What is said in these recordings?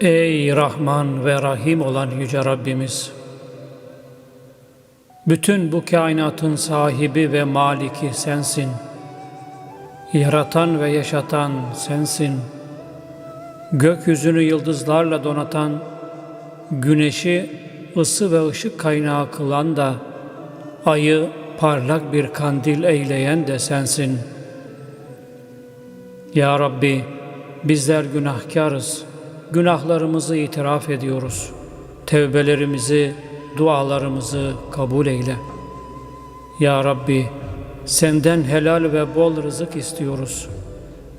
Ey Rahman ve Rahim olan Yüce Rabbimiz! Bütün bu kainatın sahibi ve maliki sensin. Yaratan ve yaşatan sensin. Gökyüzünü yıldızlarla donatan, güneşi ısı ve ışık kaynağı kılan da, ayı parlak bir kandil eyleyen de sensin. Ya Rabbi, bizler günahkarız. Günahlarımızı itiraf ediyoruz. Tevbelerimizi, dualarımızı kabul eyle. Ya Rabbi, senden helal ve bol rızık istiyoruz.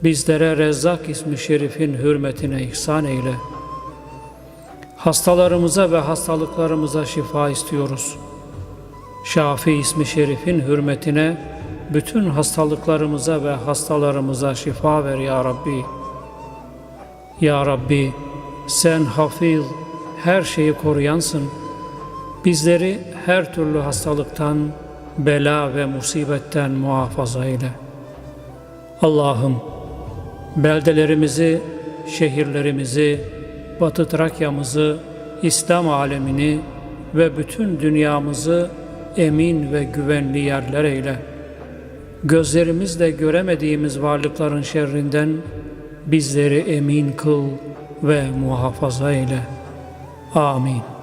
Bizlere Rezzak ismi şerifin hürmetine ihsan eyle. Hastalarımıza ve hastalıklarımıza şifa istiyoruz. Şafi ismi şerifin hürmetine bütün hastalıklarımıza ve hastalarımıza şifa ver ya Rabbi. Ya Rabbi sen hafiz, her şeyi koruyansın. Bizleri her türlü hastalıktan, bela ve musibetten muhafaza eyle. Allah'ım beldelerimizi, şehirlerimizi, Batı Trakya'mızı, İslam alemini ve bütün dünyamızı emin ve güvenli yerler eyle. Gözlerimizle göremediğimiz varlıkların şerrinden bizleri emin kıl ve muhafaza eyle. Amin.